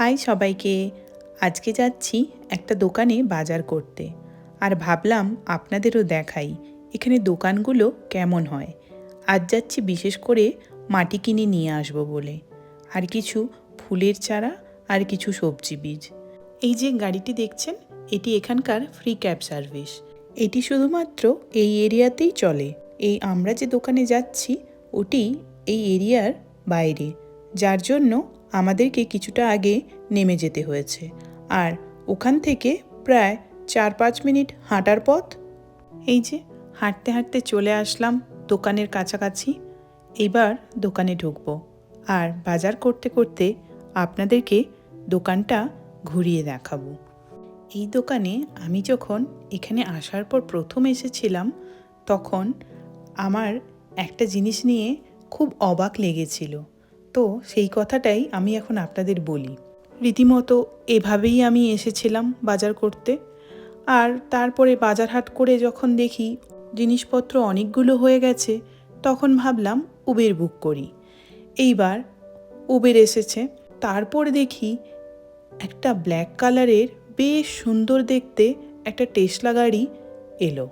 High সবাইকে। আজকে যাচ্ছি একটা দোকানে বাজার করতে। আর ভাবলাম আপনাদেরও দেখাই এখানে দোকানগুলো কেমন হয়। আজ যাচ্ছি বিশেষ করে মাটি কিনে নিয়ে আসব বলে। আর কিছু ফুলের চারা আর কিছু সবজি বীজ। এই যে গাড়িটি দেখছেন, এটি এখানকার ফ্রি ক্যাব সার্ভিস এটি শুধুমাত্র এই এরিয়াতেই চলে। এই আমরা যে দোকানে যাচ্ছি, ওটি এই এরিয়ার বাইরে। যার জন্য আমাদেরকে কিছুটা আগে নেমে যেতে হয়েছে। আর ওখান থেকে প্রায় চার পাঁচ মিনিট হাঁটার পথ? এই যে, হাঁটতে হাঁটতে চলে আসলাম দোকানের কাছাকাছি। এবার দোকানে ঢুকব। আর বাজার করতে করতে আপনাদেরকে দোকানটা ঘুরিয়ে দেখাবো। এই দোকানে আমি যখন এখানে আসার পর প্রথম এসেছিলাম, তখন আমার একটা জিনিস নিয়ে খুব অবাক লেগেছিল। তো সেই কথাটাই আমি এখন আপনাদের বলি। রীতিমতো এভাবেই আমি এসেছিলাম বাজার করতে। আর তারপরে বাজার হাট করে যখন দেখি জিনিসপত্র অনেকগুলো হয়ে গেছে, তখন ভাবলাম উবের বুক করি। এইবার উবের এসেছে। তারপর দেখি একটা ব্ল্যাক কালারের বেশ সুন্দর দেখতে একটা টেসলা গাড়ি এলো।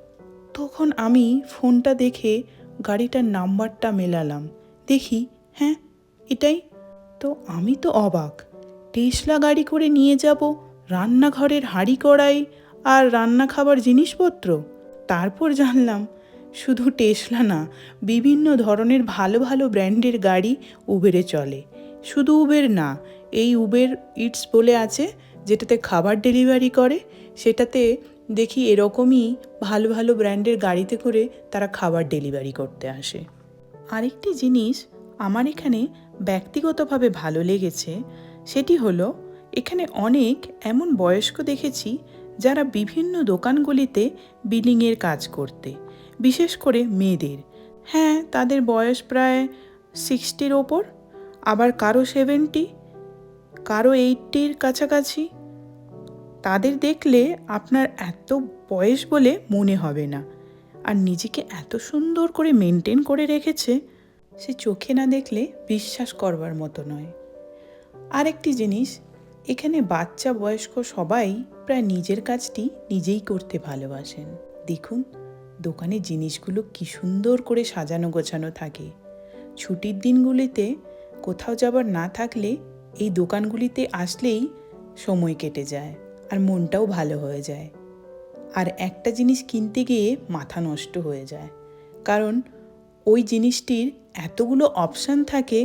তখন আমি ফোনটা দেখে গাড়িটার নাম্বারটা মেলালাম। দেখি হ্যাঁ এটাই। তো আমি তো অবাক। টেসলা গাড়ি করে নিয়ে যাব রান্নাঘরের হাঁড়ি কড়াই আর রান্না খাবার জিনিসপত্র? তারপর জানলাম, শুধু টেসলা না, বিভিন্ন ধরনের ভালো ভালো ব্র্যান্ডের গাড়ি উবেরে চলে। শুধু উবের না, এই উবের ইটস বলে আছে, যেটাতে খাবার ডেলিভারি করে, সেটাতে দেখি এরকমই ভালো ভালো ব্র্যান্ডের গাড়িতে করে তারা খাবার ডেলিভারি করতে আসে। আরেকটি জিনিস, আমার এখানে ব্যক্তিগতভাবে ভালো লেগেছে, সেটি হলো, এখানে অনেক এমন বয়স্ক দেখেছি যারা বিভিন্ন দোকানগুলিতে বিলিংয়ের কাজ করতে, বিশেষ করে মেয়েদের। হ্যাঁ তাদের বয়স প্রায় সিক্সটির ওপর, আবার কারও সেভেন্টি কারও এইটটির কাছাকাছি। তাদের দেখলে আপনার এত বয়স বলে মনে হবে না। আর নিজেকে এত সুন্দর করে মেনটেন করে রেখেছে সে চোখে না দেখলে বিশ্বাস করবার মতো নয়। আরেকটি জিনিস, এখানে বাচ্চা বয়স্ক সবাই প্রায় নিজের কাজটি নিজেই করতে ভালোবাসেন। দেখুন দোকানের জিনিসগুলো কি সুন্দর করে সাজানো গোছানো থাকে। ছুটির দিনগুলিতে কোথাও যাবার না থাকলে এই দোকানগুলিতে আসলেই সময় কেটে যায় আর মনটাও ভালো হয়ে যায়। আর একটা জিনিস কিনতে গিয়ে মাথা নষ্ট হয়ে যায়। কারণ ওই জিনিসটির এতগুলো অপশান থাকে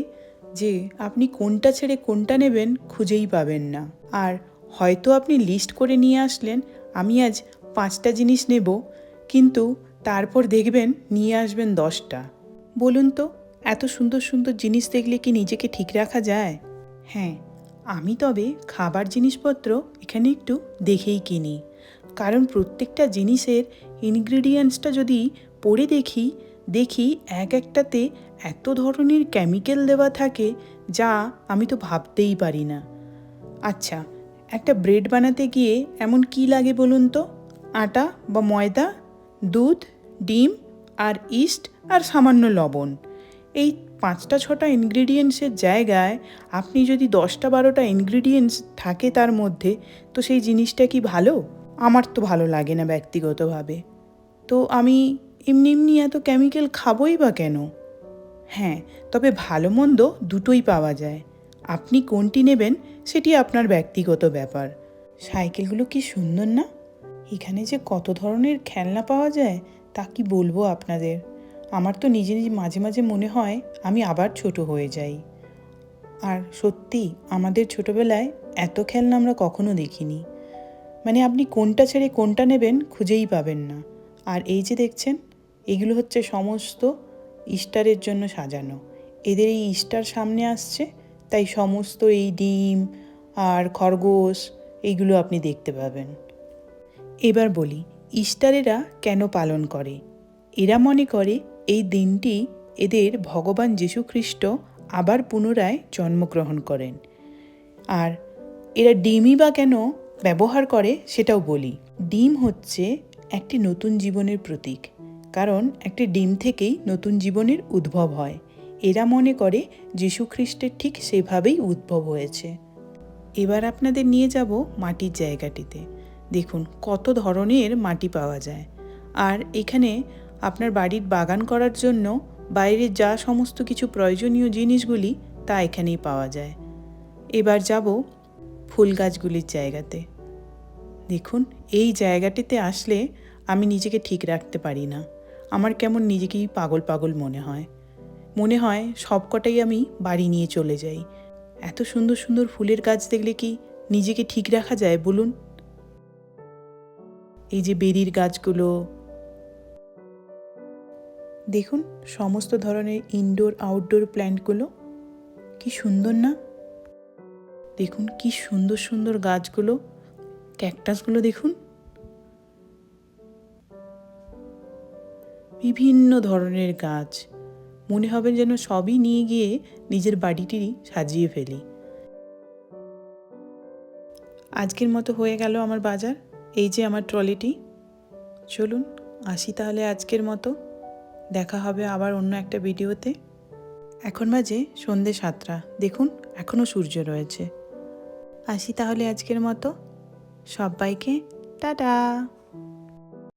যে আপনি কোনটা ছেড়ে কোনটা নেবেন খুঁজেই পাবেন না। আর হয়তো আপনি লিস্ট করে নিয়ে আসলেন, আমি আজ পাঁচটা জিনিস নেব, কিন্তু তারপর দেখবেন নিয়ে আসবেন দশটা। বলুন তো, এত সুন্দর সুন্দর জিনিস দেখলে কি নিজেকে ঠিক রাখা যায়? হ্যাঁ আমি তবে খাবার জিনিসপত্র এখানে একটু দেখেই কিনি। কারণ প্রত্যেকটা জিনিসের ইনগ্রিডিয়েন্টসটা যদি পড়ে দেখি দেখি এক একটাতে এত ধরনের কেমিক্যাল দেওয়া থাকে যা আমি তো ভাবতেই পারি না। আচ্ছা একটা ব্রেড বানাতে গিয়ে এমন কি লাগে বলুন তো? আটা বা ময়দা, দুধ, ডিম আর ইস্ট আর সামান্য লবণ। এই পাঁচটা ছটা ইনগ্রিডিয়েন্টসের জায়গায় আপনি যদি দশটা বারোটা ইনগ্রিডিয়েন্টস থাকে তার মধ্যে, তো সেই জিনিসটা কি ভালো? আমার তো ভালো লাগে না ব্যক্তিগতভাবে। তো আমি এমনি এমনি এত কেমিক্যাল খাবই বা কেন? হ্যাঁ তবে ভালো মন্দ দুটোই পাওয়া যায়। আপনি কোনটি নেবেন সেটি আপনার ব্যক্তিগত ব্যাপার। সাইকেলগুলো কি সুন্দর না? এখানে যে কত ধরনের খেলনা পাওয়া যায়, তা কি বলব আপনাদের? আমার তো নিজে নিজে মাঝে মাঝে মনে হয় আমি আবার ছোট হয়ে যাই। আর সত্যি, আমাদের ছোটবেলায় এত খেলনা আমরা কখনো দেখিনি। মানে আপনি কোনটা ছেড়ে কোনটা নেবেন খুঁজেই পাবেন না। আর এই যে দেখছেন এগুলো হচ্ছে সমস্ত ইস্টারের জন্য সাজানো। এদের এই ইস্টার সামনে আসছে, তাই সমস্ত এই ডিম আর খরগোশ এইগুলো আপনি দেখতে পাবেন। এবার বলি, ইস্টারেরা কেন পালন করে? এরা মনে করে এই দিনটি এদের ভগবান যীশুখ্রিস্ট আবার পুনরায় জন্মগ্রহণ করেন। আর এরা ডিমই বা কেন ব্যবহার করে সেটাও বলি। ডিম হচ্ছে একটি নতুন জীবনের প্রতীক। কারণ একটি ডিম থেকেই নতুন জীবনের উদ্ভব হয়। এরা মনে করে যীশুখ্রিস্টের ঠিক সেভাবেই উদ্ভব হয়েছে। এবার আপনাদের নিয়ে যাব মাটির জায়গাটিতে। দেখুন, কত ধরনের মাটি পাওয়া যায়। আর এখানে আপনার বাড়ির বাগান করার জন্য বাইরে যা সমস্ত কিছু প্রয়োজনীয় জিনিসগুলি তা এখানেই পাওয়া যায়। এবার যাব ফুল গাছগুলির জায়গাতে। দেখুন, এই জায়গাটিতে আসলে আমি নিজেকে ঠিক রাখতে পারি না। আমার কেমন নিজেকেই পাগল পাগল মনে হয়। মনে হয় সবকটাই আমি বাড়ি নিয়ে চলে যাই। এত সুন্দর সুন্দর ফুলের গাছ দেখলে কি নিজেকে ঠিক রাখা যায় বলুন? এই যে বেরির গাছগুলো। দেখুন সমস্ত ধরনের ইনডোর আউটডোর প্ল্যান্টগুলো কি সুন্দর না? দেখুন কি সুন্দর সুন্দর গাছগুলো। ক্যাকটাসগুলো দেখুন। বিভিন্ন ধরনের গাছ। মনে হবে যেন সবই নিয়ে গিয়ে নিজের বাড়িটিরই সাজিয়ে ফেলি। আজকের মতো হয়ে গেল আমার বাজার। এই যে আমার ট্রলিটি। চলুন আসি তাহলে আজকের মতো। দেখা হবে আবার অন্য একটা ভিডিওতে। এখন বাজে সন্ধে সাতটা। দেখুন এখনও সূর্য রয়েছে। আসি তাহলে আজকের মতো। সবাইকে, টাটা!